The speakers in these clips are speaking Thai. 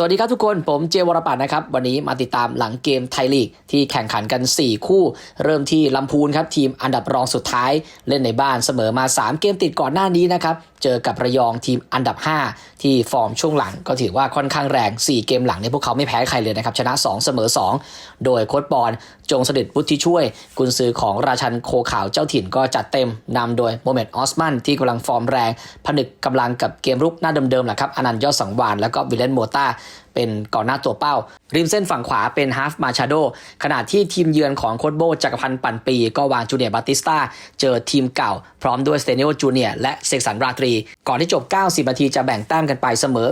สวัสดีครับทุกคนผมเจวรปัตนะครับ วันนี้มาติดตามหลังเกมไทยลีก ที่แข่งขันกัน 4 คู่ เริ่มที่ลำพูนครับ ทีมอันดับรองสุดท้ายเล่นในบ้านเสมอมา 3 เกมติดก่อนหน้านี้นะครับ เจอกับระยองทีมอันดับ 5 ที่ฟอร์มช่วงหลังก็ถือว่าค่อนข้างแรง 4 เกมหลังเนี่ยพวกเขาไม่แพ้ใครเลยนะครับ ชนะ 2 เสมอ 2 โดยโค้ชบอลจงสดิตวุฒิช่วย กุนซือของราชันโคขาวเจ้าถิ่นก็จัดเต็มนำโดยโมเมดออสมันที่กำลังฟอร์มแรง ผนึกกำลังกับเกมรุกหน้าเดิมๆแหละครับอนันต์ยอดสังวานแล้วก็วิลเลนโมตา เป็นก่อนหน้าตัวเป้า ริมเส้นฝั่งขวาเป็นฮาฟมาชาโดขณะที่ทีมเยือนของโคดโบจักรพันธ์ปั่นปี ก็วางจูเนียร์บาติสตาเจอทีมเก่า พร้อมด้วยสเตเนโอจูเนียร์และเซกสันราตรี ก่อนที่จบ 90 นาทีจะแบ่งแต้มกันไปเสมอ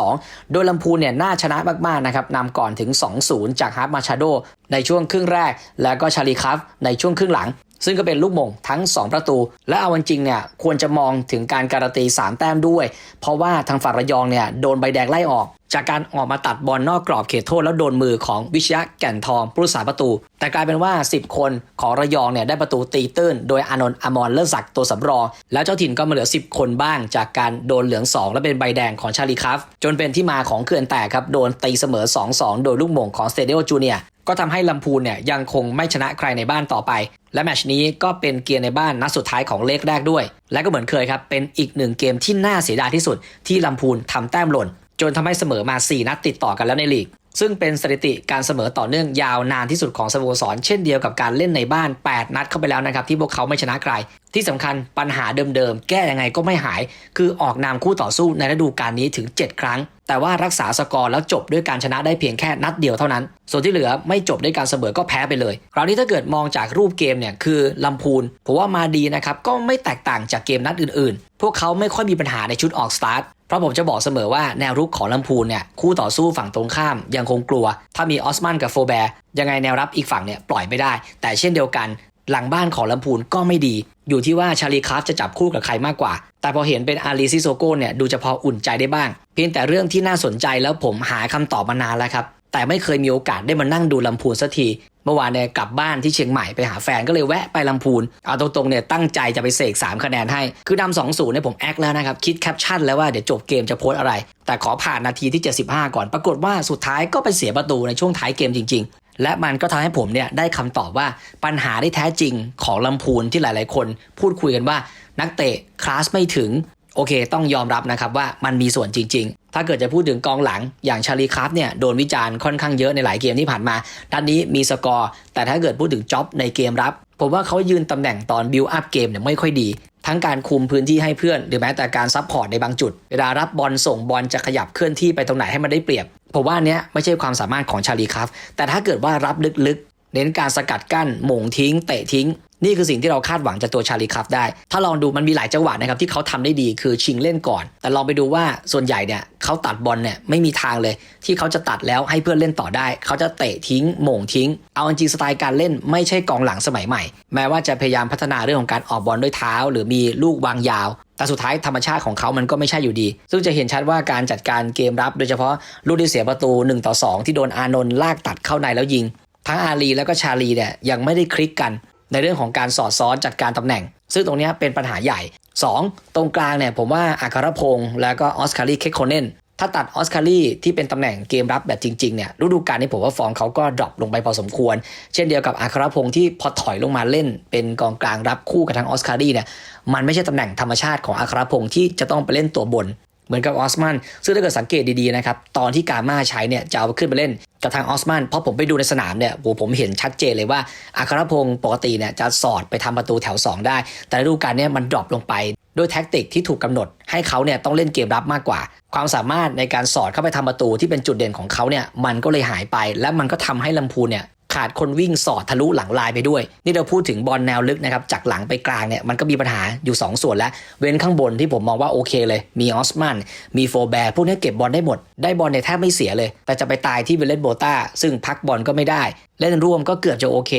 2-2 โดยลำพูนเนี่ยน่าชนะมากๆนะครับนำก่อนถึง 2-0 จากฮาฟมาชาโดในช่วงครึ่งแรก แล้วก็ชาลีคัฟในช่วงครึ่งหลัง ซึ่งก็เป็นลูกมงทั้ง 2 ประตู และเอาจริงเนี่ยควรจะมองถึงการการันตี3 แต้มด้วย เพราะว่าทางฝั่งระยองเนี่ยโดนใบแดงไล่ออก จากการออกมาตัดบอลนอกกรอบเขตโทษแล้วโดนมือของวิชยะแก่นทองผู้รักษาประตู แต่กลายเป็นว่า 10 คนของระยองเนี่ยได้ประตูตีตื้น โดยอานนท์อมรเลิศศักดิ์ตัวสำรอง แล้วเจ้าถิ่นก็มาเหลือ 10 คนบ้าง จากการโดนเหลือง 2 และเป็นใบแดงของชาลีคัฟจนเป็นที่มาของเขื่อนแตกครับโดนตีเสมอ 2-2 โดยลูกมงของสเตเดียจูเนีย ก็ทำให้ลำพูนเนี่ยยังคงไม่ชนะใครในบ้านต่อไป และแมชนี้ก็เป็นเกียร์ในบ้านนัดสุดท้ายของเลขแรกด้วย และก็เหมือนเคยครับ เป็นอีกหนึ่งเกมที่น่าเสียดายที่สุด ที่ลำพูนทำแต้มหล่น จนทำให้เสมอมา 4 นัดติดต่อกันแล้วในลีก ซึ่งเป็นสถิติการเสมอต่อเนื่องยาวนานที่สุดของสโมสรเช่นเดียวกับการเล่นในบ้าน 8 นัดเข้าไปแล้วนะครับที่พวกเขาไม่ชนะใคร ที่สำคัญปัญหาเดิมๆแก้ยังไงก็ไม่หาย คือออกนามคู่ต่อสู้ในฤดูกาลนี้ถึง 7 ครั้ง แต่ว่ารักษาสกอร์แล้วจบด้วยการชนะได้เพียงแค่นัดเดียวเท่านั้น ส่วนที่เหลือไม่จบด้วยการเสมอก็แพ้ไปเลย คราวนี้ถ้าเกิดมองจากรูปเกมเนี่ยคือลำพูนผมว่ามาดีนะครับก็ไม่แตกต่างจากเกมนัดอื่นๆ พวกเขาไม่ค่อยมีปัญหาในชุดออกสตาร์ทเพราะผมจะบอกเสมอว่าแนวรุกของลำพูนเนี่ยคู่ต่อสู้ฝั่งตรงข้ามยังคงกลัว ถ้ามีออสมันกับโฟแบร์ยังไงแนวรับอีกฝั่งเนี่ยปล่อยไม่ได้ แต่เช่นเดียวกัน หลังบ้านของลำพูนก็ไม่ดี อยู่ที่ว่าชาลีคราฟจะจับคู่กับใครมากกว่า แต่พอเห็นเป็นอาลีซิโซโก้เนี่ยดูจะพออุ่นใจได้บ้าง เพียงแต่เรื่องที่น่าสนใจแล้วผมหาคำตอบมานานแล้วครับ แต่ไม่เคยมีโอกาสได้มานั่งดูลำพูนสักที เมื่อวานเนี่ยกลับบ้านที่เชียงใหม่ไปหาแฟนก็เลยแวะไปลำพูน เอาตรงๆเนี่ยตั้งใจจะไปเสก3คะแนนให้ คือนำสองศูนย์เนี่ยผมแอคแล้วนะครับ คิดแคปชั่นแล้วว่าเดี๋ยวจบเกมจะโพสอะไร แต่ขอผ่านนาทีที่ 75 ก่อน ปรากฏว่าสุดท้ายก็ไปเสียประตูในช่วงท้ายเกมจริงๆ และมันก็ทำให้ผมเนี่ยได้คำตอบว่าปัญหาที่แท้จริงของลำพูนที่หลาย ๆ คนพูดคุยกันว่านักเตะคลาสไม่ถึงโอเค ต้องยอมรับนะครับว่ามันมีส่วนจริง ๆ ถ้าเกิดจะพูดถึงกองหลังอย่างชาลีคราฟเนี่ยโดนวิจารณ์ค่อนข้างเยอะในหลายเกมที่ผ่านมา ด้านนี้มีสกอร์ แต่ถ้าเกิดพูดถึงจ็อบในเกมรับ ผมว่าเขายืนตำแหน่งตอนบิลอัพเกมเนี่ยไม่ค่อยดี ทั้งการคุมพื้นที่ให้เพื่อน หรือแม้แต่การซับพอร์ตในบางจุด เวลารับบอลส่งบอลจะขยับเคลื่อนที่ไปตรงไหนให้มันได้เปรียบผมว่าอันเนี้ยไม่ใช่ความสามารถของชาลีคราฟแต่ถ้าเกิดว่ารับลึก เน้นการสกัดกั้นหม่งทิ้ง เตะทิ้ง นี่คือสิ่งที่เราคาดหวังจากตัวชาลีคัฟได้ ถ้าลองดูมันมีหลายจังหวะนะครับที่เขาทำได้ดีคือชิงเล่นก่อน แต่ลองไปดูว่าส่วนใหญ่เนี่ยเขาตัดบอลเนี่ยไม่มีทางเลย ที่เขาจะตัดแล้วให้เพื่อนเล่นต่อได้ เขาจะเตะทิ้งหม่งทิ้ง เอาจริงสไตล์การเล่นไม่ใช่กองหลังสมัยใหม่ แม้ว่าจะพยายามพัฒนาเรื่องของการออกบอลด้วยเท้า หรือมีลูกวางยาวแต่สุดท้ายธรรมชาติของเขามันก็ไม่ใช่อยู่ดี ซึ่งจะเห็นชัดว่าการจัดการเกมรับ โดยเฉพาะลูกที่เสียประตู 1 ต่อ 2 ที่โดนอานนท์ลากตัดเข้าในแล้วยิง ทั้งอาลีแล้วก็ชาลีเนี่ยยังไม่ได้คลิกกันในเรื่องของการสอดซ้อนจัดการตำแหน่ง ซึ่งตรงนี้เป็นปัญหาใหญ่ 2. ตรงกลางเนี่ยผมว่าอาคารพงศ์แล้วก็ออสคารีเคคโคเนนถ้าตัดออสคารีที่เป็นตำแหน่งเกมรับแบบจริงๆเนี่ยฤดูกาลนี้ผมว่าฟอร์มเขาก็ดรอปลงไปพอสมควร เช่นเดียวกับอาคารพงศ์ที่พอถอยลงมาเล่น เป็นกองกลางรับคู่กับทางออสคารีเนี่ยมันไม่ใช่ตำแหน่งธรรมชาติของอาคารพงศ์ที่จะต้องไปเล่นตัวบน เหมือนกับออสมันซึ่งถ้าเกิดสังเกตดีๆนะครับตอนที่กาม่าใช้เนี่ยจะเอาขึ้นไปเล่นกับทางออสมันเพราะผมไปดูในสนามเนี่ยโหผมเห็นชัดเจนเลยว่าอาคารพงศ์ปกติเนี่ยจะสอดไปทำประตูแถว 2 ได้ แต่ฤดูกาลเนี่ยมันดรอปลงไปด้วยแท็กติกที่ถูกกำหนด ให้เขาเนี่ยต้องเล่นเกมรับมากกว่า ความสามารถในการสอดเข้าไปทำประตูที่เป็นจุดเด่นของเขาเนี่ยมันก็เลยหายไป และมันก็ทำให้ลำพูนเนี่ย ขาดคนวิ่งสอดทะลุหลังลายไปด้วย นี่เราพูดถึงบอลแนวลึกนะครับจากหลังไปกลางเนี่ยมันก็มีปัญหาอยู่ 2 ส่วนแล้ว เว้นข้างบนที่ผมมองว่าโอเคเลย มีออสมัน มีโฟแบร์พวกนี้เก็บบอลได้หมด ได้บอลในยแทบไม่เสียเลย แต่จะไปตายที่เวเลนโบต้าซึ่งพักบอลก็ไม่ได้ เล่นร่วมก็เกือบจะโอเค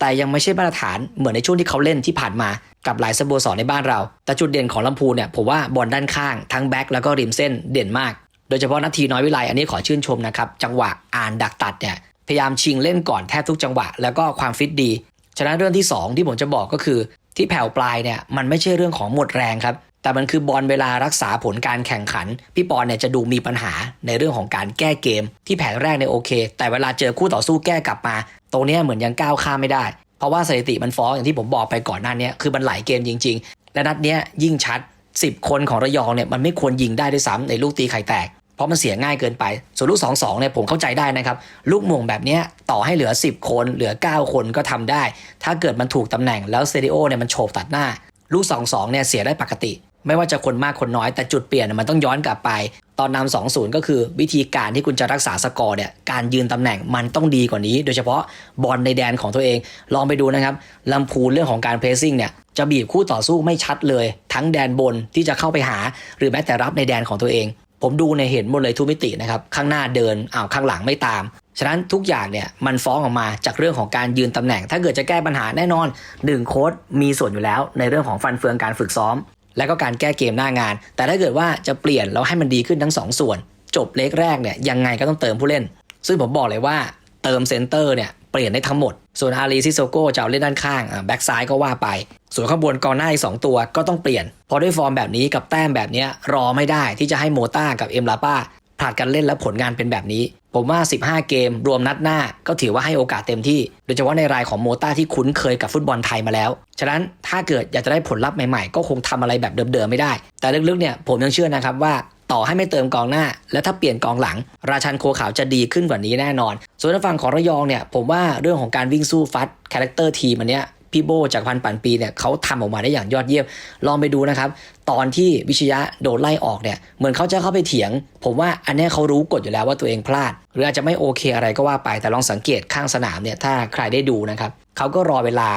แต่ยังไม่ใช่มาตรฐานเหมือนในช่วงที่เขาเล่นที่ผ่านมากับหลายสโมสรในบ้านเรา แต่จุดเด่นของลำพูนเนี่ยผมว่าบอลด้านข้างทั้งแบ็คแล้วก็ริมเส้นเด่นมากโดยเฉพาะนาทีน้อยวิไลอันนี้ขอชื่นชมนะครับ จังหวะอ่านดักตัดเนี่ย พยายามชิงเล่นก่อนแทบทุกจังหวะ แล้วก็ความฟิตดี ฉะนั้นเรื่องที่ 2 ที่ผมจะบอกก็คือ ที่แผ่วปลายเนี่ยมันไม่ใช่เรื่องของหมดแรงครับ แต่มันคือบอลเวลารักษาผลการแข่งขัน พี่ปอนเนี่ยจะดูมีปัญหาในเรื่องของการแก้เกม ที่แผนแรกเนี่ยโอเค แต่เวลาเจอคู่ต่อสู้แก้กลับมา ตรงนี้เหมือนยังก้าวข้ามไม่ได้ เพราะว่าสถิติมันฟ้องอย่างที่ผมบอกไปก่อนหน้าเนี้ยคือมันหลเกมจริง ๆ และนัดเนี้ยยิ่งชัด 10 คนของระยองเนี่ยมันไม่ควรยิงได้ด้วยซ้ำในลูกตีไข่แตก เพราะมันเสียง่ายเกินไป ส่วนลูก2-2เนี่ยผมเข้าใจได้นะครับ ลูกม่งแบบนี้ต่อให้เหลือ 10 คน เหลือ 9 คนก็ทำได้ ถ้าเกิดมันถูกตำแหน่งแล้วเซเดโอเนี่ยมันโฉบตัดหน้า ลูก2-2เนี่ยเสียได้ปกติ ไม่ว่าจะคนมากคนน้อยแต่จุดเปลี่ยนมันต้องย้อนกลับไป ตอนนำ2-0ก็คือวิธีการที่คุณจะรักษาสกอร์เนี่ยการยืนตำแหน่งมันต้องดีกว่านี้ โดยเฉพาะบอลในแดนของตัวเอง ลองไปดูนะครับลำพูนเรื่องของการเพรสซิ่งเนี่ยจะบีบคู่ต่อสู้ไม่ชัดเลย ทั้งแดนบนที่จะเข้าไปหา หรือแม้แต่รับในแดนของตัวเอง ผมดูในยเห็นหมดเลยทุกมิตินะครับข้างหน้าเดินอ้าวข้างหลังไม่ตาม ฉะนั้นทุกอย่างเนี่ยมันฟ้องออกมาจากเรื่องของการยืนตำแหน่ง ถ้าเกิดจะแก้ปัญหาแน่นอนหนึ่งโค้ดมีส่วนอยู่แล้วในเรื่องของฟันเฟืองการฝึกซ้อม และก็การแก้เกมหน้างาน แต่ถ้าเกิดว่าจะเปลี่ยนแล้วให้มันดีขึ้นทั้งสองส่วน จบเล็กแรกเนี่ยยังไงก็ต้องเติมผู้เล่น ซึ่งผมบอกเลยว่าเติมเซนเตอร์เนี่ย ปลี่ยนได้ทั้งหมด ส่วนอารีซิโซโก้จะเอาเล่นด้านข้างแบ็กซ้ายก็ว่าไป ส่วนข้างบนกองหน้าอีกสองตัวก็ต้องเปลี่ยน พอด้วยฟอร์มแบบนี้กับแต้มแบบนี้รอไม่ได้ที่จะให้โมต้ากับเอ็มลาป้าผลัดกันเล่นแล้วผลงานเป็นแบบนี้ ผมว่า 15 เกมรวมนัดหน้าก็ถือว่าให้โอกาสเต็มที่ โดยเฉพาะในรายของโมต้าที่คุ้นเคยกับฟุตบอลไทยมาแล้ว ฉะนั้นถ้าเกิดอยากจะได้ผลลัพธ์ใหม่ๆ ก็คงทำอะไรแบบเดิมๆไม่ได้ แต่ลึกๆเนี่ยผมยังเชื่อนะครับว่า ต่อให้ไม่เติมกองหน้า และถ้าเปลี่ยนกองหลัง ราชันโคขาวจะดีขึ้นกว่านี้แน่นอน ส่วนทางฝั่งของระยองเนี่ยผมว่าเรื่องของการวิ่งสู้ฟัดคาแรคเตอร์ทีมอันเนี้ยพี่โบจากพันปันปีเนี่ยเขาทำออกมาได้อย่างยอดเยี่ยม ลองไปดูนะครับ ตอนที่วิชยะโดนไล่ออกเนี่ยเหมือนเขาจะเข้าไปเถียง ผมว่าอันเนี้ยเขารู้กฎอยู่แล้วว่าตัวเองพลาด หรืออาจจะไม่โอเคอะไรก็ว่าไปแต่ลองสังเกตข้างสนามเนี่ยถ้าใครได้ดูนะครับเขาก็รอเวลา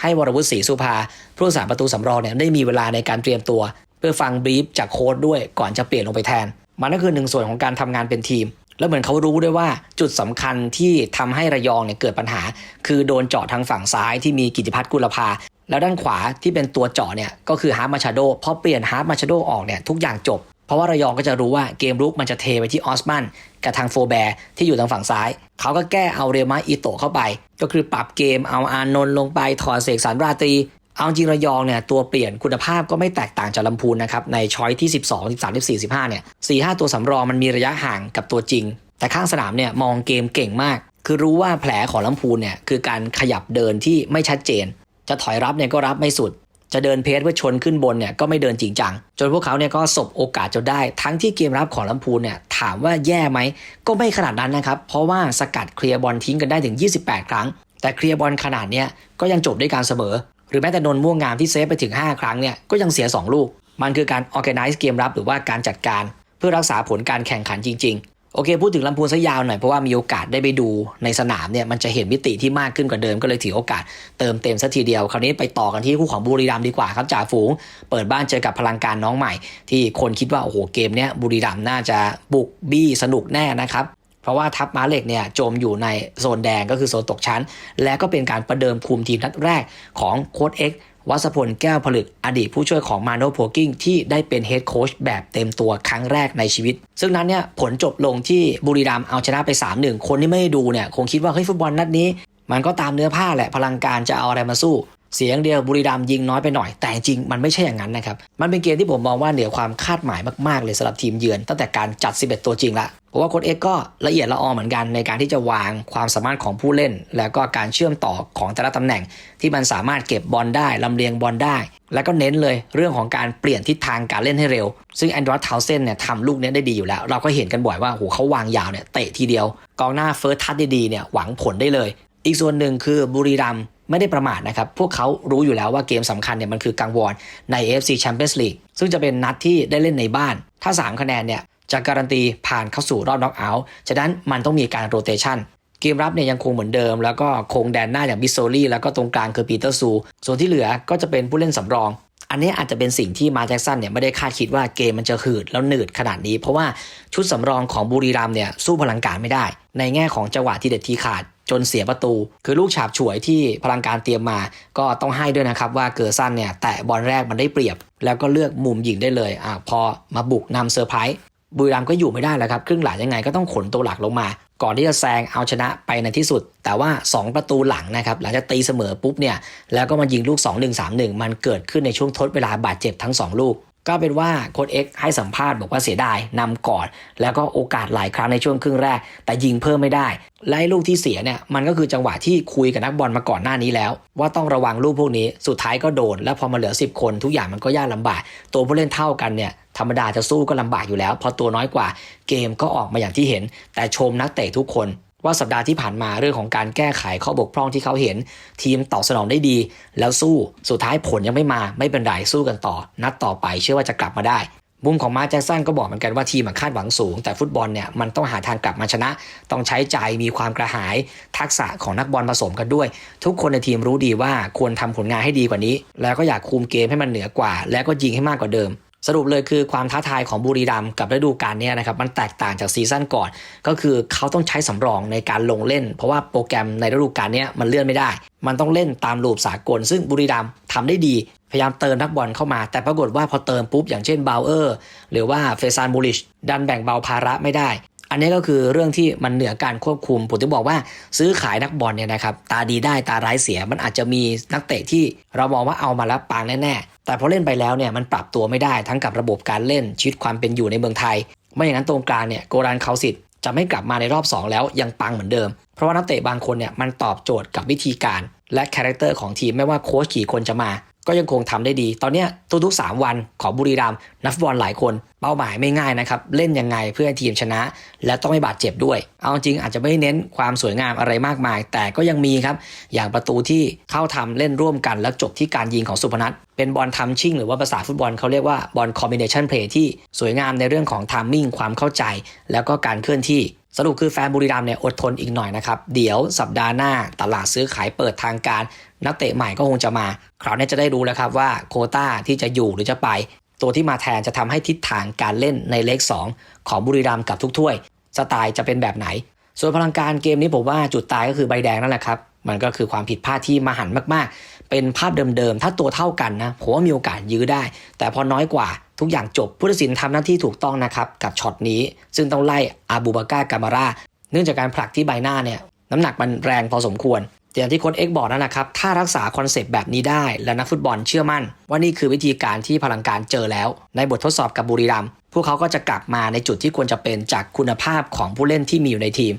ให้วรวุฒิศรีสุภาผู้รักษาประตูสำรองเนี่ยได้มีเวลาในการเตรียมตัว พื่อฟังบีฟจากโค้ดด้วยก่อนจะเปลี่ยนลงไปแทน มันก็คือหนึ่งส่วนของการทำงานเป็นทีม แล้วเหมือนเขารู้ด้วยว่าจุดสำคัญที่ทำให้ระยองเนี่ยเกิดปัญหา คือโดนเจาะทางฝั่งซ้ายที่มีกิติพัฒน์กุลภาแล้วด้านขวาที่เป็นตัวเจาะเนี่ยก็คือฮาร์ดมาชาโดพอเปลี่ยนฮาร์ดมาชาโดออกเนี่ยทุกอย่างจบ เพราะว่าระยองก็จะรู้ว่าเกมรุกมันจะเทไปที่ออสมันกับทางโฟแบร์ที่อยู่ทางฝั่งซ้าย เขาก็แก้เอาเรมาอิโตะเข้าไป ก็คือปรับเกมเอาอานนท์ลงไปถอดเสกสรรราตรี เอาจริงระยองเนี่ยตัวเปลี่ยนคุณภาพก็ไม่แตกต่างจากลำพูนนะครับในช้อยที่ 12 13 14 15เนี่ย4 5 ตัวสำรองมันมีระยะห่างกับตัวจริง แต่ข้างสนามเนี่ยมองเกมเก่งมาก คือรู้ว่าแผลของลำพูนเนี่ยคือการขยับเดินที่ไม่ชัดเจน จะถอยรับเนี่ยก็รับไม่สุด จะเดินเพจเพื่อชนขึ้นบนเนี่ยก็ไม่เดินจริงจังจนพวกเขาเนี่ยก็สบโอกาสจนได้ ทั้งที่เกมรับของลำพูนเนี่ยถามว่าแย่ไหมก็ไม่ขนาดนั้นนะครับเพราะว่าสกัดเคลียร์บอลทิ้งกันได้ถึง 28 ครั้ง แต่เคลียร์บอลขนาดเนี้ยก็ยังจบด้วยการเสมอ รือแม้แต่นนท์ม่วงงามที่เซฟไปถึง 5 ครั้งเนี่ยก็ยังเสีย 2 ลูก มันคือการ organize เกมรับหรือว่าการจัดการ เพื่อรักษาผลการแข่งขันจริง ๆ โอเค พูดถึงลำพูนซะยาวหน่อย เพราะว่ามีโอกาสได้ไปดูในสนามเนี่ยมันจะเห็นมิติที่มากขึ้นกว่าเดิมก็เลยถือโอกาสเติมเต็มสัทีเดียว คราวนี้ไปต่อกันที่คู่ของบุรีรัมดีกว่าครับจ่าฝูง เปิดบ้านเจอกับพลังการน้องใหม่ ที่คนคิดว่าโอ้โหเกมเนี้ยบุรีรัมน่าจะบุกบี้สนุกแน่นะครับ เพราะว่าทัพม้าเหล็กเนี่ยจมอยู่ในโซนแดงก็คือโซนตกชั้น และก็เป็นการประเดิมคุมทีมนัดแรกของโค้ชเอ็กซ์วัสพลแก้วผลึกอดีตผู้ช่วยของมาโนโพกิ้งที่ได้เป็นเฮดโค้ชแบบเต็มตัวครั้งแรกในชีวิต ซึ่งนั้นเนี่ยผลจบลงที่บุรีรัมย์เอาชนะไป 3-1 คนที่ไม่ได้ดูเนี่ยคงคิดว่าเฮ้ยฟุตบอลนัดนี้ มันก็ตามเนื้อผ้าแหละพลังการจะเอาอะไรมาสู้ เสียงเดียวบุรีรัมยิงน้อยไปหน่อย แต่จริงมันไม่ใช่อย่างนั้นนะครับ มันเป็นเกมที่ผมมองว่าเหนือความคาดหมายมากๆเลยสำหรับทีมเยือน ตั้งแต่การจัด 11 ตัวจริงละเพราะว่าโค้ชเอ็กก็ละเอียดละออเหมือนกันในการที่จะวางความสามารถของผู้เล่น แล้วก็การเชื่อมต่อของแต่ละตำแหน่ง ที่มันสามารถเก็บบอลได้ลำเลียงบอลได้ แล้วก็เน้นเลยเรื่องของการเปลี่ยนทิศทางการเล่นให้เร็ว ซึ่งแอนดรอสเทาวเซนเนี่ยทำลูกนี้ได้ดีอยู่แล้ว เราก็เห็นกันบ่อยว่าโหเขาวางยาวเนี่ยเตะทีเดียวกองหน้าเฟิร์สทัชดีๆเนี่ยหวังผลได้เลย อีกส่วนหนึ่งคือบุรีรัมย์ ไม่ได้ประมาทนะครับ พวกเขารู้อยู่แล้วว่าเกมสำคัญเนี่ยมันคือกังวลใน AFC Champions League ซึ่งจะเป็นนัดที่ได้เล่นในบ้าน ถ้า 3 คะแนนเนี่ยจะการันตีผ่านเข้าสู่รอบน็อกเอาท์ฉะนั้นมันต้องมีการโรเตชันเกมรับเนี่ยยังคงเหมือนเดิม แล้วก็คงแดนหน้าอย่างบิสโซลี่แล้วก็ตรงกลางคือปีเตอร์ซู ส่วนที่เหลือก็จะเป็นผู้เล่นสำรอง อันนี้อาจจะเป็นสิ่งที่มาแจ็กสันเนี่ยไม่ได้คาดคิดว่าเกมมันจะหืดแล้วหนืดขนาดนี้ เพราะว่าชุดสำรองของบุรีรัมเนี่ยสู้พลังการไม่ได้ ในแง่ของจังหวะที่เด็ดทีขาด จนเสียประตู คือลูกฉาบฉวยที่พลังการเตรียมมา ก็ต้องให้ด้วยนะครับว่าเกอร์ซันเนี่ยแตะบอลแรกมันได้เปรียบ แล้วก็เลือกมุมยิงได้เลยอ่าพอมาบุกนำเซอร์ไพรส์บุรีรัมก็อยู่ไม่ได้แล้วครับครึ่งหลังยังไงก็ต้องขนตัวหลักลงมา ก่อนที่จะแซงเอาชนะไปในที่สุด แต่ว่า 2 ประตูหลังนะครับหลังจากตีเสมอปุ๊บเนี่ยแล้วก็มายิงลูก 2-1-3-1 มันเกิดขึ้นในช่วงทดเวลาบาดเจ็บทั้ง 2 ลูก ก็เป็นว่าโค้ชเอ็กซ์ให้สัมภาษณ์บอกว่าเสียดายนำก่อน แล้วก็โอกาสหลายครั้งในช่วงครึ่งแรก แต่ยิงเพิ่มไม่ได้ และลูกที่เสียเนี่ยมันก็คือจังหวะที่คุยกับนักบอลมาก่อนหน้านี้แล้ว ว่าต้องระวังลูกพวกนี้สุดท้ายก็โดน แล้วพอมาเหลือ 10 คนทุกอย่างมันก็ยากลำบาก ตัวผู้เล่นเท่ากันเนี่ยธรรมดาจะสู้ก็ลำบากอยู่แล้ว พอตัวน้อยกว่าเกมก็ออกมาอย่างที่เห็น แต่ชมนักเตะทุกคน ว่าสัปดาห์ที่ผ่านมาเรื่องของการแก้ไขข้อบกพร่องที่เขาเห็น ทีมตอบสนองได้ดี แล้วสู้สุดท้ายผลยังไม่มาไม่เป็นไรสู้กันต่อ นัดต่อไปเชื่อว่าจะกลับมาได้มุมของมาแจ็คสันก็บอกเหมือนกันว่าทีมคาดหวังสูง แต่ฟุตบอลเนี่ยมันต้องหาทางกลับมาชนะ ต้องใช้ใจมีความกระหาย ทักษะของนักบอลผสมกันด้วย ทุกคนในทีมรู้ดีว่าควรทำผลงานให้ดีกว่านี้ แล้วก็อยากคุมเกมให้มันเหนือกว่า แล้วก็ยิงให้มากกว่าเดิม สรุปเลยคือความท้าทายของบุรีรัมย์กับฤดูกาลนี้นะครับมันแตกต่างจากซีซั่นก่อน ก็คือเขาต้องใช้สำรองในการลงเล่น เพราะว่าโปรแกรมในฤดูกาลนี้มันเลื่อนไม่ได้ มันต้องเล่นตามรูปสากล ซึ่งบุรีรัมย์ทำได้ดี พยายามเติมนักบอลเข้ามา แต่ปรากฏว่าพอเติมปุ๊บอย่างเช่นบาวเออร์หรือว่าเฟซานบูลิชดันแบ่งเบาภาระไม่ได้ อันนี้ก็คือเรื่องที่มันเหนือการควบคุม ผมถึงบอกว่าซื้อขายนักบอลเนี่ยนะครับตาดีได้ตาร้ายเสีย มันอาจจะมีนักเตะที่เรามองว่าเอามาแล้วปางแน่ๆ แต่พอเล่นไปแล้วเนี่ยมันปรับตัวไม่ได้ทั้งกับระบบการเล่นชีวิตความเป็นอยู่ในเมืองไทย ไม่อย่างนั้นตรงกลางเนี่ยโกรันเขาสิทธิ์จะไม่กลับมาในรอบ 2 แล้วยังปังเหมือนเดิม เพราะว่านักเตะบางคนเนี่ยมันตอบโจทย์กับวิธีการ และคาแรคเตอร์ของทีมไม่ว่าโค้ชกี่คนจะมา ก็ยังคงทำได้ดี ตอนนี้ทุกๆ 3 วันของบุรีรัมย์นักฟุตบอลหลายคน เป้าหมายไม่ง่ายนะครับ เล่นยังไงเพื่อให้ทีมชนะ และต้องไม่บาดเจ็บด้วย เอาจริงอาจจะไม่เน้นความสวยงามอะไรมากมาย แต่ก็ยังมีครับ อย่างประตูที่เข้าทำเล่นร่วมกัน แล้วจบที่การยิงของสุพนัทเป็นบอลทำชิ่งหรือว่าภาษาฟุตบอลเขาเรียกว่าบอลคอมบิเนชันเพลย์ที่สวยงามในเรื่องของทามมิ่งความเข้าใจ แล้วก็การเคลื่อนที่ สรุปคือแฟนบุรีรัมเนี่ยอดทนอีกหน่อยนะครับ เดี๋ยวสัปดาห์หน้าตลาดซื้อขายเปิดทางการ นักเตะใหม่ก็คงจะมา คราวนี้จะได้รู้แล้วครับว่าโคต้าที่จะอยู่หรือจะไป ตัวที่มาแทนจะทำให้ทิศทางการเล่นในเลข 2 ของบุรีรัมกับทุกถ้วย สไตล์จะเป็นแบบไหน ส่วนพลังการเกมนี้ผมว่าจุดตายก็คือใบแดงนั่นแหละครับมันก็คือความผิดพลาดที่มหันมากๆ เป็นภาพเดิมๆ ถ้าตัวเท่ากันนะผมว่ามีโอกาสยื้อได้ แต่พอน้อยกว่าทุกอย่างจบผู้ตัดสินทำหน้าที่ถูกต้องนะครับ กับช็อตนี้ ซึ่งต้องไล่อาบูบาก้ากามาราเนื่องจากการผลักที่ใบหน้าเนี่ยน้ำหนักมันแรงพอสมควรอย่างที่โค้ชเอ็กบอกนั่นแหละครับ ถ้ารักษาคอนเซปต์แบบนี้ได้ และนักฟุตบอลเชื่อมั่น ว่านี่คือวิธีการที่พลังการเจอแล้ว ในบททดสอบกับบุรีรัมพวกเขาก็จะกลับมาในจุดที่ควรจะเป็นจากคุณภาพของผู้เล่นที่มีอยู่ในทีม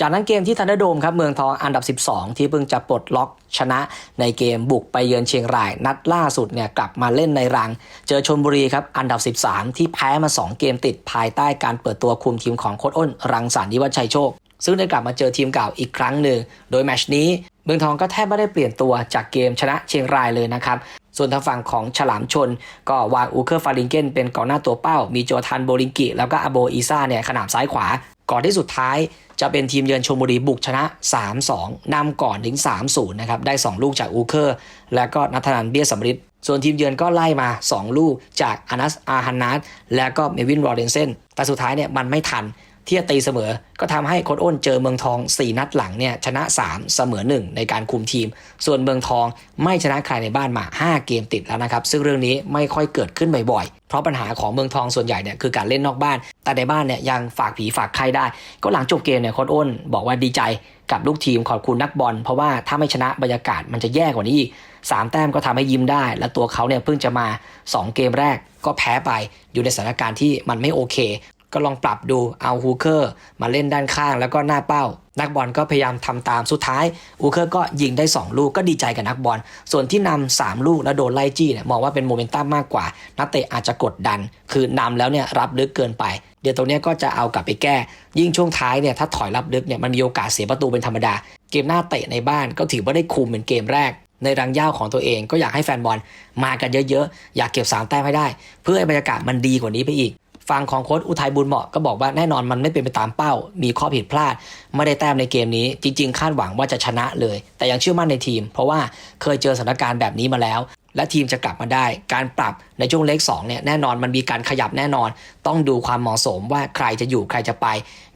จากนั้นเกมที่ทันเดอร์โดมครับเมืองทองอันดับ 12 ที่เพิ่งจะปลดล็อกชนะในเกมบุกไปเยือนเชียงราย นัดล่าสุดเนี่ยกลับมาเล่นในรัง เจอชนบุรีครับอันดับ 13 ที่แพ้มา 2 เกมติดภายใต้การเปิดตัวคุมทีมของโค้ชอ้น รังสรรค์นิวัชชัยโชค ซึ่งได้กลับมาเจอทีมเก่าอีกครั้งหนึ่งโดยแมชนี้เมืองทองก็แทบไม่ได้เปลี่ยนตัวจากเกมชนะเชียงรายเลยนะครับส่วนทางฝั่งของฉลามชน ก็วางอูเคอร์ฟาริงเกนเป็นกองหน้าตัวเป้า มีโจทันโบลิงกิ แล้วก็อาโบอีซ่าเนี่ยขนาบซ้ายขวา ก่อนที่สุดท้ายจะเป็นทีมเยือนชมบุรีบุกชนะ 3-2นำก่อนถึง 3-0 นะครับ ได้ 2 ลูกจากอูเคอร์ และก็นัทนันเบียสมริดส่วนทีมเยือนก็ไล่มา 2 ลูกจากอานัสอาฮันนัสและก็เมวินโรเดนเซนแต่สุดท้ายเนี่ยมันไม่ทัน ที่จะตีเสมอ ก็ทำให้โค้ชอ้นเจอเมืองทอง 4 นัดหลังเนี่ยชนะ 3 เสมอ 1 ในการคุมทีม ส่วนเมืองทองไม่ชนะใครในบ้านมา 5 เกมติดแล้วนะครับ ซึ่งเรื่องนี้ไม่ค่อยเกิดขึ้นบ่อยๆ เพราะปัญหาของเมืองทองส่วนใหญ่เนี่ยคือการเล่นนอกบ้าน แต่ในบ้านเนี่ยยังฝากผีฝากใครได้ ก็หลังจบเกมเนี่ยโค้ชอ้น บอกว่าดีใจกับลูกทีมขอบคุณนักบอล เพราะว่าถ้าไม่ชนะบรรยากาศมันจะแย่กว่านี้อีกสามแต้มก็ทำให้ยิ้มได้ และตัวเขาเนี่ยเพิ่งจะมา 2 เกมแรกก็แพ้ไปอยู่ในสถานการณ์ที่มันไม่โอเค ก็ลองปรับดูเอาฮูเคอร์มาเล่นด้านข้างแล้วก็หน้าเป้า นักบอลก็พยายามทำตามสุดท้ายฮูเคอร์ก็ยิงได้ 2 ลูกก็ดีใจกับนักบอล ส่วนที่นำ3ลูกแล้วโดนไล่จี้เนี่ยมองว่าเป็นโมเมนตัมมากกว่า นักเตะอาจจะกดดัน คือนำแล้วเนี่ยรับลึกเกินไป เดี๋ยวตรงนี้ก็จะเอากลับไปแก้ ยิ่งช่วงท้ายเนี่ยถ้าถอยรับลึกเนี่ยมันมีโอกาสเสียประตูเป็นธรรมดา เกมหน้าเตะในบ้านก็ถือว่าได้คุมเหมือนเกมแรกในรังย่าของตัวเองก็อยากให้แฟนบอลมากันเยอะๆ อยากเก็บสามแต้มให้ได้ เพื่อให้บรรยากาศมันดีกว่านี้ไปอีก ฝั่งของโค้ชอุทัยบุญเหมาะก็บอกว่าแน่นอนมันไม่เป็นไปตามเป้า มีข้อผิดพลาด ไม่ได้แต้มในเกมนี้ จริง ๆ คาดหวังว่าจะชนะเลย แต่ยังเชื่อมั่นในทีม เพราะว่าเคยเจอสถานการณ์แบบนี้มาแล้ว และทีมจะกลับมาได้ การปรับในช่วงเลข2เนี่ยแน่นอนมันมีการขยับแน่นอน ต้องดูความเหมาะสมว่าใครจะอยู่ใครจะไป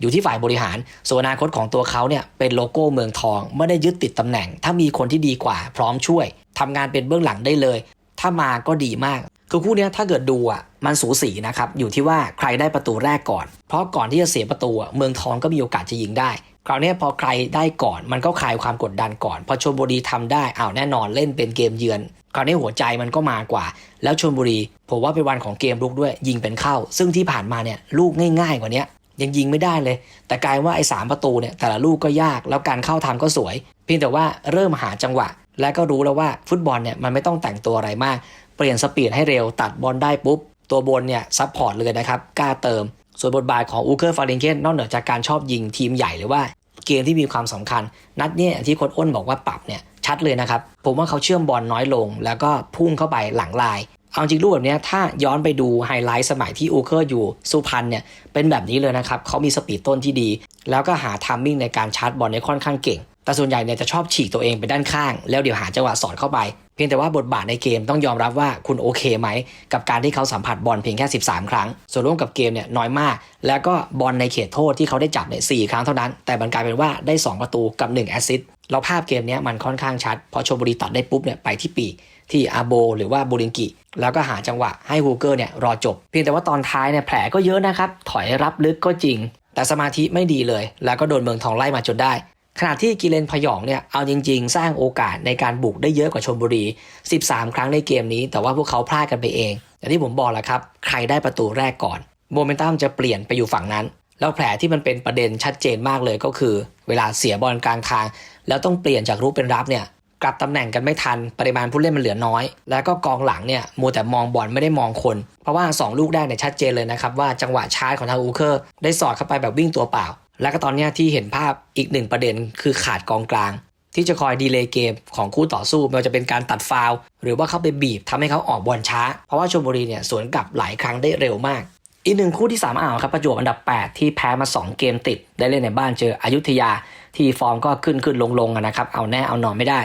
อยู่ที่ฝ่ายบริหารส่วนอนาคตของตัวเขาเนี่ยเป็นโลโก้เมืองทอง ไม่ได้ยึดติดตำแหน่ง ถ้ามีคนที่ดีกว่า พร้อมช่วยทำงานเป็นเบื้องหลังได้เลย ถ้ามาก็ดีมากคือคู่นี้ถ้าเกิดดูอะ มันสูสีนะครับอยู่ที่ว่าใครได้ประตูแรกก่อน เพราะก่อนที่จะเสียประตูเมืองทองก็มีโอกาสจะยิงได้ คราวนี้พอใครได้ก่อน มันก็คลายความกดดันก่อน พอชลบุรีทำได้อ้าวแน่นอนเล่นเป็นเกมเยือน คราวนี้หัวใจมันก็มากว่า แล้วชลบุรีผมว่าเป็นวันของเกมลุกด้วย ยิงเป็นเข้า ซึ่งที่ผ่านมาเนี่ยลูกง่ายๆกว่านี้ยังยิงไม่ได้เลย แต่กลายว่าไอ้สามประตูเนี่ยแต่ละลูกก็ยากแล้วการเข้าทำก็สวย เพียงแต่ว่าเริ่มหาจังหวะ และก็รู้แล้วว่าฟุตบอลเนี่ยมันไม่ต้องแต่งตัวอะไรมาก เปลี่ยนสปีดให้เร็วตัดบอลได้ปุ๊บ ตัวบนเนี่ยซับพอร์ตเลยนะครับกล้าเติม ส่วนบทบาทของอูเคอร์ฟาเรนเกนนอกเหนือจากการชอบยิงทีมใหญ่หรือว่าเกมที่มีความสำคัญ นัดเนี่ยที่โค้ชอ้นบอกว่าปรับเนี่ยชัดเลยนะครับ ผมว่าเขาเชื่อมบอลน้อยลง แล้วก็พุ่งเข้าไปหลังลาย เอาจริงรูปแบบนี้ถ้าย้อนไปดูไฮไลท์สมัยที่อูเคอร์อยู่สุพรรณเนี่ยเป็นแบบนี้เลยนะครับเขามีสปีดต้นที่ดี แล้วก็หาทัมมิ่งในการชาร์จบอลได้ค่อนข้างเก่ง แต่ส่วนใหญ่เนี่ยจะชอบฉีกตัวเองไปด้านข้าง แล้วเดี๋ยวหาจังหวะสอดเข้าไป เพียงแต่ว่าบทบาทในเกมต้องยอมรับว่าคุณโอเคไหม กับการที่เขาสัมผัสบอลเพียงแค่ 13 ครั้ง ส่วนร่วมกับเกมเนี่ยน้อยมาก แล้วก็บอลในเขตโทษที่เขาได้จับเนี่ยสครั้งเท่านั้น แต่มันกลายเป็นว่าได้ 2 ประตูกับ1แอสซิสต์เราภาพเกมเนี้ยมันค่อนข้างชัดพอชมบุรีตัดได้ปุ๊บเนี่ยไปที่ปีที่อาโบหรือว่าบูริงกิ แล้วก็หาจังหวะให้ฮูเกอร์เนี่ยรอจบ เพียงแต่ว่าตอนท้ายเนี่ยแผลก็เยอะนะครับถอยรับลึกก็จริง แต่สมาธิไม่ดีเลย แล้วก็โดนเมืองทองไล่มาจนได้ ขณะที่กิเลนพยองเนี่ยเอาจริง ๆ สร้างโอกาสในการบุกได้เยอะกว่าชมบุรี 13 ครั้งในเกมนี้ แต่ว่าพวกเขาพลาดกันไปเองอย่างที่ผมบอกแหละครับ ใครได้ประตูแรกก่อนโมเมนตัมจะเปลี่ยนไปอยู่ฝั่งนั้น แล้วแผลที่มันเป็นประเด็นชัดเจนมากเลยก็คือ เวลาเสียบอลกลางทาง แล้วต้องเปลี่ยนจากรูปเป็นรับเนี่ย กลับตำแหน่งกันไม่ทันปริมาณผู้เล่นมันเหลือน้อย แล้วก็กองหลังเนี่ยมัวแต่มองบอลไม่ได้มองคน เพราะว่า 2 ลูกแรกเนี่ยชัดเจนเลยนะครับว่าจังหวะชาร์จของทางอูเคอร์ได้สอดเข้าไปแบบวิ่งตัวเปล่า แล้วก็ตอนนี้ที่เห็นภาพอีกหนึ่งประเด็นคือขาดกองกลาง ที่จะคอยดีเลย์เกมของคู่ต่อสู้ไม่ว่าจะเป็นการตัดฟาวหรือว่าเข้าไปบีบทำให้เขาออกบอลช้า เพราะว่าชลบุรีเนี่ยสวนกลับหลายครั้งได้เร็วมากอีกหนึ่งคู่ที่3อ่าวครับประจวบอันดับ 8 ที่แพ้มา 2 เกมติด ได้เล่นในบ้านเจออยุธยา ที่ฟอร์มก็ขึ้นขึ้นลงลงนะครับ เอาแน่เอานอนไม่ได้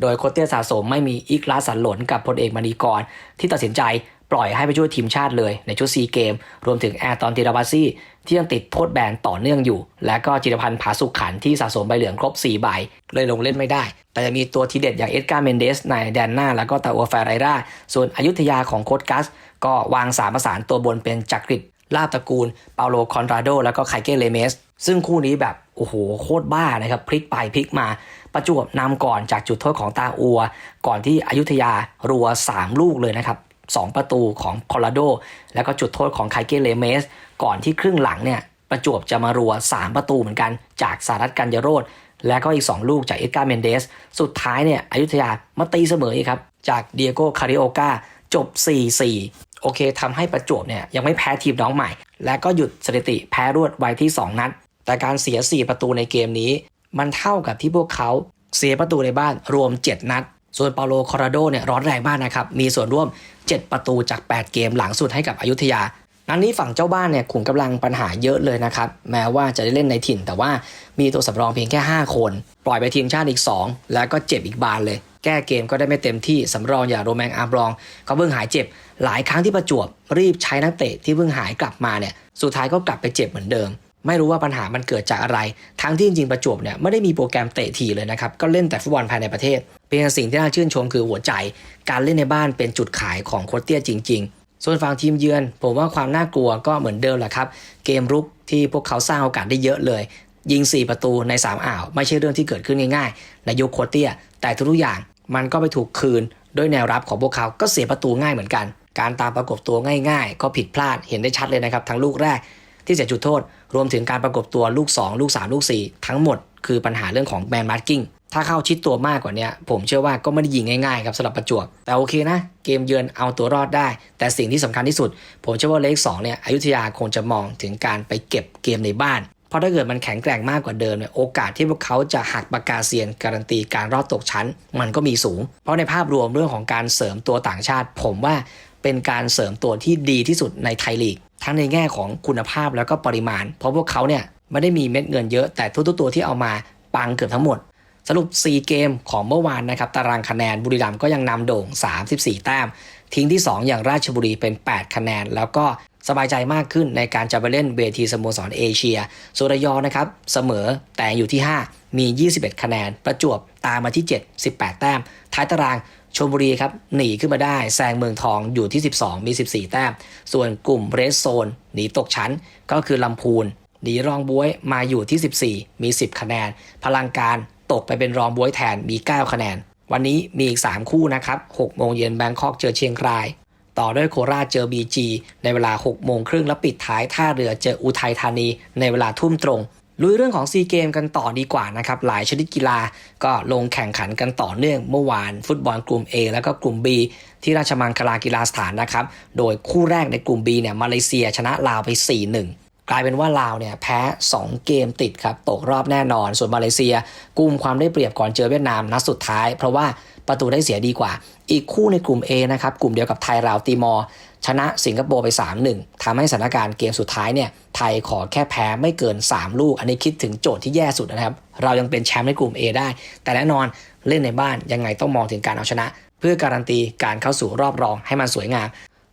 โดยโคเตียสะสมไม่มีอิกลาสันหลนกับพลเอกมณีกร ที่ตัดสินใจปล่อยให้ไปช่วยทีมชาติเลยในชุดซีเกม รวมถึงแอร์ตอนติราบาซี่ที่ยังติดโทษแบนต่อเนื่องอยู่ และก็จิรพันธ์ผาสุขขันที่สะสมใบเหลืองครบ 4 ใบ เลยลงเล่นไม่ได้ แต่จะมีตัวทีเด็ดอย่างเอ็ดการ์เมนเดสในแดนหน้า แล้วก็ตาอัวแฟไรราส่วนอายุธยาของโค้ชกัส ก็วางสามประสานตัวบนเป็นจักริดลาบตระกูล เปาโลคอนราโด แล้วก็ไคเกเลเมส ซึ่งคู่นี้แบบโอ้โหโคตรบ้านะครับพลิกไปพลิกมา ประจวบนำก่อนจากจุดโทษของตาอัว ก่อนที่อยุธยารัว 3 ลูกเลยนะครับ 2 ประตูของคอร์ราโด แล้วก็จุดโทษของไคเกเลเมส ก่อนที่ครึ่งหลังเนี่ยประจวบจะมารัว 3 ประตูเหมือนกันจากสารัตกัญญโรธและก็อีก 2 ลูกจากเอ็ดการ์เมนเดส สุดท้ายเนี่ยอยุธยามาตีเสมออีกครับ จากเดียโกคาริโอกาจบ 4-4 โอเคทำให้ประจวบเนี่ยยังไม่แพ้ทีมน้องใหม่ และก็หยุดสถิติแพ้รวดไว้ที่ 2 นัด แต่การเสีย 4 ประตูในเกมนี้ มันเท่ากับที่พวกเขาเสียประตูในบ้านรวม 7 นัด ส่วนเปาโลคอราโดเนี่ยร้อนแรงมากนะครับ มีส่วนร่วม 7 ประตูจาก 8 เกมหลังสุดให้กับอยุธยา นัดนนี้ฝั่งเจ้าบ้านเนี่ยขุนกำลังปัญหาเยอะเลยนะครับ แม้ว่าจะได้เล่นในถิ่น แต่ว่ามีตัวสำรองเพียงแค่ 5 คน ปล่อยไปทีมชาติอีก 2 แล้วก็เจ็บอีกบานเลย แก้เกมก็ได้ไม่เต็มที่สำรองอย่างโรแมงอาร์บรองเขาเพิ่งหายเจ็บ หลายครั้งที่ประจวบรีบใช้นักเตะที่เพิ่งหายกลับมาเนี่ยสุดท้ายก็กลับไปเจ็บเหมือนเดิม ไม่รู้ว่าปัญหามันเกิดจากอะไร ทั้งที่จริงๆประจวบเนี่ยไม่ได้มีโปรแกรมเตะทีเลยนะครับ ก็เล่นแต่ฟุตบอลภายในประเทศ เป็นสิ่งที่น่าชื่นชมคือหัวใจ การเล่นในบ้านเป็นจุดขายของโคชเตี้ยจริง ๆ ส่วนฝั่งทีมเยือน ผมว่าความน่ากลัวก็เหมือนเดิมแหละครับ เกมรุกที่พวกเขาสร้างโอกาสได้เยอะเลย ยิง 4 ประตูใน 3 อ่าว ไม่ใช่เรื่องที่เกิดขึ้นง่ายๆในยุคโคชเตี้ย แต่ทุกอย่างมันก็ไปถูกคืนด้วยแนวรับของพวกเขาก็เสียประตูง่ายเหมือนกัน การตามประกบตัวง่าย ๆ ก็ผิดพลาดเห็นได้ชัดเลยนะครับทั้งลูกแรก ที่เสียจุดโทษ รวมถึงการประกบตัวลูก 2 ลูก 3 ลูก 4 ทั้งหมดคือปัญหาเรื่องของแมนมาร์กิ้งถ้าเข้าชิดตัวมากกว่านี้ผมเชื่อว่าก็ไม่ได้ยิงง่ายๆครับสำหรับประจวบ แต่โอเคนะ เกมเยือนเอาตัวรอดได้ แต่สิ่งที่สำคัญที่สุด ผมเชื่อว่าเลข2เนี่ยอยุธยาคงจะมองถึงการไปเก็บเกมในบ้าน เพราะถ้าเกิดมันแข็งแกร่งมากกว่าเดิมเนี่ยโอกาสที่พวกเขาจะหักปากกาเซียนการันตีการรอดตกชั้น มันก็มีสูง เพราะในภาพรวมเรื่องของการเสริมตัวต่างชาติ ผมว่าเป็นการเสริมตัวที่ดีที่สุดในไทยลีก ทั้งในแง่ของคุณภาพแล้วก็ปริมาณ เพราะพวกเขาเนี่ยไม่ได้มีเม็ดเงินเยอะแต่ทุกๆตัวที่เอามาปังเกือบทั้งหมด สรุป 4 เกมของเมื่อวานนะครับตารางคะแนนบุรีรัมย์ก็ยังนำโด่ง 34 แต้ม ทิ้งที่ 2 อย่างราชบุรีเป็น 8 คะแนน แล้วก็สบายใจมากขึ้นในการจะไปเล่นเวทีสโมสรเอเชียโซรยอนะครับเสมอแต่อยู่ที่ 5 มี 21 คะแนน ประจวบตามมาที่ 7 18 แต้ม ท้ายตาราง ชลบุรีครับหนีขึ้นมาได้แซงเมืองทองอยู่ที่ 12 มี 14 แต้ม ส่วนกลุ่มเรสโซนหนีตกชั้นก็คือลำพูนหนีรองบวยมาอยู่ที่ 14 มี 10 คะแนน พลังการตกไปเป็นรองบวยแทนมี 9 คะแนน วันนี้มีอีก 3 คู่นะครับ6โมงเย็นแบงคอกเจอเชียงราย ต่อด้วยโคราชเจอ BG ในเวลา 6 โมงครึ่งแล้วปิดท้ายท่าเรือเจออุทัยธานีในเวลาทุ่มตรง ลุยเรื่องของซีเกมกันต่อดีกว่านะครับ หลายชนิดกีฬาก็ลงแข่งขันกันต่อเนื่องเมื่อวานฟุตบอลกลุ่ม A แล้วก็กลุ่ม B ที่ราชมังคลากีฬาสถานนะครับ โดยคู่แรกในกลุ่ม B เนี่ยมาเลเซียชนะลาวไป 4-1 กลายเป็นว่าลาวเนี่ยแพ้ 2 เกมติดครับ ตกรอบแน่นอน ส่วนมาเลเซียกุมความได้เปรียบก่อนเจอเวียดนามนัดสุดท้าย เพราะว่าประตูได้เสียดีกว่า อีกคู่ในกลุ่ม A นะครับกลุ่มเดียวกับไทยลาวตีมอร์ ชนะสิงคโปร์ไป 3-1ทำให้สถานการณ์เกมสุดท้ายเนี่ยไทยขอแค่แพ้ไม่เกิน 3 ลูก อันนี้คิดถึงโจทย์ที่แย่สุดนะครับ เรายังเป็นแชมป์ในกลุ่ม A ได้ แต่แน่นอนเล่นในบ้านยังไงต้องมองถึงการเอาชนะ เพื่อการันตีการเข้าสู่รอบรองให้มันสวยงาม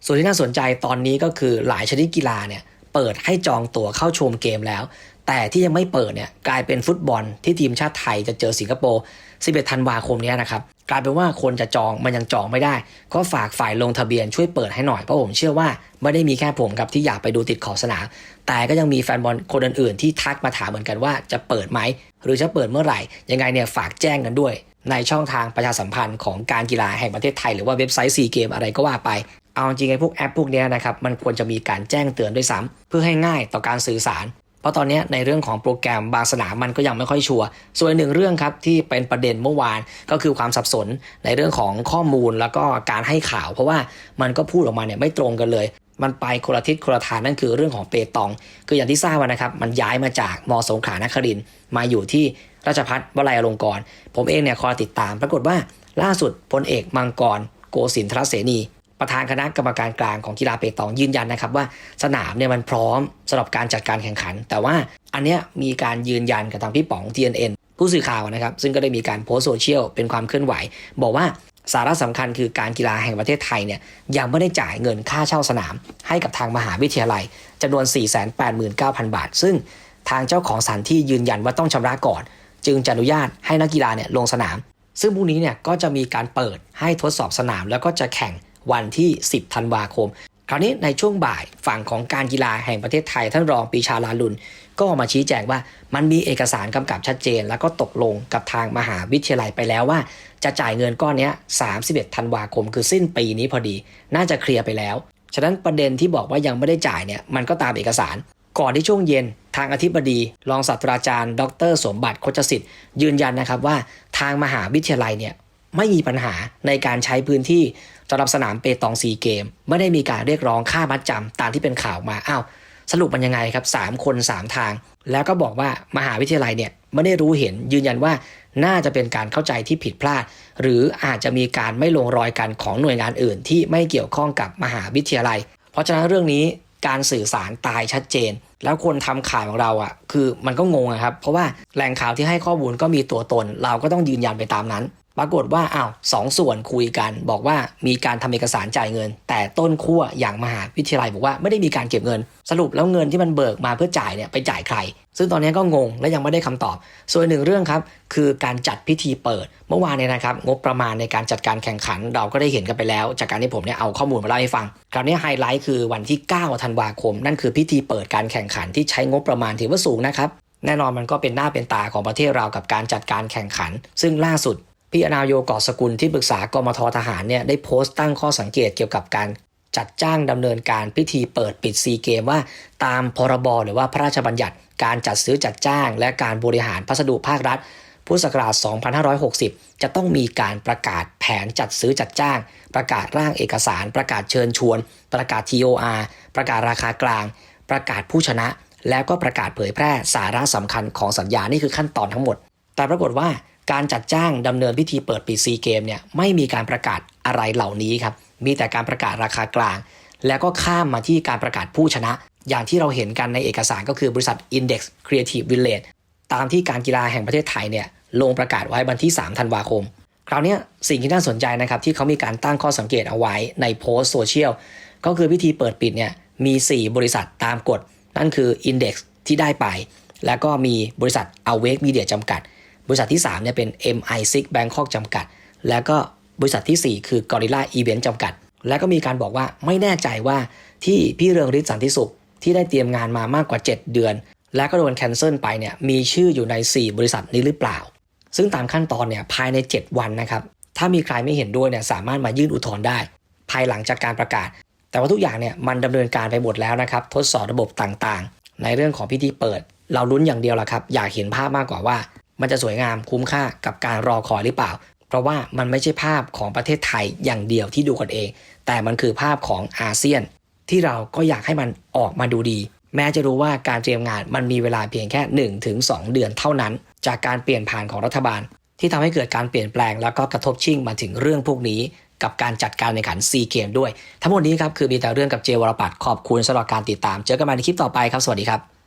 ส่วนที่น่าสนใจตอนนี้ก็คือหลายชนิดกีฬาเนี่ยเปิดให้จองตั๋วเข้าชมเกมแล้ว แต่ที่ยังไม่เปิดเนี่ยกลายเป็นฟุตบอลที่ทีมชาติไทยจะเจอสิงคโปร์11ธันวาคมนี้นะครับ กลายเป็นว่าคนจะจองมันยังจองไม่ได้ ก็ฝากฝ่ายลงทะเบียนช่วยเปิดให้หน่อยเพราะผมเชื่อว่าไม่ได้มีแค่ผมครับที่อยากไปดูติดขอบสนามแต่ก็ยังมีแฟนบอลคนอื่นๆที่ทักมาถามเหมือนกันว่าจะเปิดไหมหรือจะเปิดเมื่อไหร่ ยังไงเนี่ยฝากแจ้งกันด้วย ในช่องทางประชาสัมพันธ์ของการกีฬาแห่งประเทศไทย หรือว่าเว็บไซต์ซีเกมอะไรก็ว่าไปเอาจริงไอ้พวกแอปพวกเนี้ยนะครับมันควรจะมีการแจ้งเตือนด้วยซ้ำเพื่อให้ง่ายต่อการสื่อสาร เพราะตอนนี้ในเรื่องของโปรแกรมบางสนามมันก็ยังไม่ค่อยชัวร์ส่วนหนึ่งเรื่องครับที่เป็นประเด็นเมื่อวานก็คือความสับสนในเรื่องของข้อมูลแล้วก็การให้ข่าว เพราะว่ามันก็พูดออกมาเนี่ยไม่ตรงกันเลย มันไปคนละทิศคนละทางนั่นคือเรื่องของเปตอง คืออย่างที่ทราบนะครับมันย้ายมาจากมสงขลานครินมาอยู่ที่ราชพัฒวลัยอลงกรณ์ผมเองเนี่ยคอยติดตาม ปรากฏว่าล่าสุดพลเอกมังกร โกสินทรเสนี ประธานคณะกรรมการกลางของกีฬาเปตองยืนยันนะครับว่าสนามเนี่ยมันพร้อมสำหรับการจัดการแข่งขัน แต่ว่าอันเนี้ยมีการยืนยันกับทางพี่ป๋อง TNN ผู้สื่อข่าวนะครับ ซึ่งก็ได้มีการโพสโซเชียลเป็นความเคลื่อนไหว บอกว่าสาระสำคัญคือการกีฬาแห่งประเทศไทยเนี่ยยังไม่ได้จ่ายเงินค่าเช่าสนาม ให้กับทางมหาวิทยาลัยจำนวน 489,000 บาท ซึ่งทางเจ้าของสถานที่ยืนยันว่าต้องชำระก่อน จึงจะอนุญาตให้นักกีฬาเนี่ยลงสนาม ซึ่งพรุ่งนี้เนี่ยก็จะมีการเปิดให้ทดสอบสนาม แล้วก็จะแข่ง วันที่ 10 ธันวาคม คราวนี้ในช่วงบ่ายฝั่งของการกีฬาแห่งประเทศไทยท่านรองปีชาลาลุนก็มาชี้แจงว่ามันมีเอกสารกำกับชัดเจน แล้วก็ตกลงกับทางมหาวิทยาลัยไปแล้วว่า จะจ่ายเงินก้อนนี้ 31 ธันวาคม คือสิ้นปีนี้พอดี น่าจะเคลียร์ไปแล้ว ฉะนั้นประเด็นที่บอกว่ายังไม่ได้จ่ายเนี่ยมันก็ตามเอกสาร ก่อนที่ช่วงเย็น ทางอธิบดีรองศาสตราจารย์ ดร สมบัติโคชสิทธิ์ ยืนยันนะครับว่าทางมหาวิทยาลัยเนี่ยไม่มีปัญหาในการใช้พื้นที่ สำหรับสนามเปตองซีเกม ไม่ได้มีการเรียกร้องค่ามัดจำตามที่เป็นข่าวมาอ้าวสรุปมันยังไงครับ 3 คน 3 ทาง แล้วก็บอกว่ามหาวิทยาลัยเนี่ยไม่ได้รู้เห็นยืนยันว่าน่าจะเป็นการเข้าใจที่ผิดพลาด หรืออาจจะมีการไม่ลงรอยกันของหน่วยงานอื่น ที่ไม่เกี่ยวข้องกับมหาวิทยาลัย เพราะฉะนั้นเรื่องนี้การสื่อสารตายชัดเจน แล้วคนทำข่าวของเราอะ่ะคือมันก็งงครับ เพราะว่าแหล่งข่าวที่ให้ข้อมูลก็มีตัวตน เราก็ต้องยืนยันไปตามนั้น ปรากฏว่าอ้าวสองส่วนคุยกันบอกว่ามีการทำเอกสารจ่ายเงิน แต่ต้นขั้วอย่างมหาวิทยาลัยบอกว่าไม่ได้มีการเก็บเงิน สรุปแล้วเงินที่มันเบิกมาเพื่อจ่ายเนี่ยไปจ่ายใคร ซึ่งตอนนี้ก็งงและยังไม่ได้คำตอบ ส่วนหนึ่งเรื่องครับ คือการจัดพิธีเปิด เมื่อวานเนี่ยนะครับ งบประมาณในการจัดการแข่งขัน เราก็ได้เห็นกันไปแล้ว จากการที่ผมเนี่ยเอาข้อมูลมาเล่าให้ฟัง คราวนี้ไฮไลท์คือวันที่ 9 ธันวาคม นั่นคือพิธีเปิดการแข่งขันที่ใช้งบประมาณถือว่าสูงนะครับแน่นอนมันก็เป็นหน้าเป็นตาของประเทศเรากับการจัดการแข่งขัน ซึ่งล่าสุด พี่อนาวโยกอสกุลที่ปรึกษากมททหารเนี่ยได้โพสต์ตั้งข้อสังเกตเกี่ยวกับการจัดจ้างดำเนินการพิธีเปิดปิดซีเกมว่าตามพรบหรือว่าพระราชบัญญัติ การจัดซื้อจัดจ้าง และการบริหารพัสดุภาครัฐ พุทธศักราช 2560 จะต้องมีการประกาศแผนจัดซื้อจัดจ้าง ประกาศร่างเอกสาร ประกาศเชิญชวน ประกาศ TOR ประกาศราคากลาง ประกาศผู้ชนะ แล้วก็ประกาศเผยแพร่สาระสำคัญของสัญญานี่คือขั้นตอนทั้งหมด แต่ปรากฏว่า การจัดจ้างดำเนินพิธีเปิดปีซีเกมเนี่ยไม่มีการประกาศอะไรเหล่านี้ครับ มีแต่การประกาศราคากลาง แล้วก็ข้ามมาที่การประกาศผู้ชนะ อย่างที่เราเห็นกันในเอกสารก็คือบริษัท Index Creative Village ตามที่การกีฬาแห่งประเทศไทยเนี่ยลงประกาศไว้วันที่ 3 ธันวาคม คราวนี้สิ่งที่น่าสนใจนะครับที่เขามีการตั้งข้อสังเกตเอาไว้ในโพสต์โซเชียลก็คือพิธีเปิดปิดเนี่ยมี 4 บริษัทตามกฎ นั่นคือ Index ที่ได้ไป แล้วก็มีบริษัท Awake Media จำกัด บริษัทที่3เนี่ยเป็น MI6 Bangkok จำกัด แล้วก็บริษัททีสี่ 4 คือ Gorilla Event จำกัด แล้วก็มีการบอกว่าไม่แน่ใจว่าที่พี่เรืองฤทธิ์สันติสุขที่ได้เตรียมงานมามากกว่า 7 เดือน และก็โดนแคนเซิลไปเนี่ยมีชื่ออยู่ใน 4 บริษัทนี้หรือเปล่า ซึ่งตามขั้นตอนเนี่ยภายใน 7 วันนะครับถ้ามีใครไม่เห็นด้วยเนี่ยสามารถมายื่นอุทธรณ์ได้ ภายหลังจากการประกาศ แต่ว่าทุกอย่างเนี่ยมันดำเนินการไปหมดแล้วนะครับทดสอบระบบต่างๆ ในเรื่องของพิธีเปิด เราลุ้นอย่างเดียวละครับ อยากเห็นภาพมากกว่าว่า มันจะสวยงามคุ้มค่ากับการรอคอยหรือเปล่า เพราะว่ามันไม่ใช่ภาพของประเทศไทยอย่างเดียวที่ดูกันเอง แต่มันคือภาพของอาเซียน ที่เราก็อยากให้มันออกมาดูดี แม้จะรู้ว่าการเตรียมงานมันมีเวลาเพียงแค่ 1-2 เดือนเท่านั้น จากการเปลี่ยนผ่านของรัฐบาล ที่ทำให้เกิดการเปลี่ยนแปลงแล้วก็กระทบชิ่งมาถึงเรื่องพวกนี้กับการจัดการในขันซีเกมด้วย ทั้งหมดนี้ครับคือมีแต่เรื่องกับเจวรปัตรขอบคุณสำหรับการติดตาม เจอกันใหม่ในคลิปต่อไปครับ สวัสดีครับ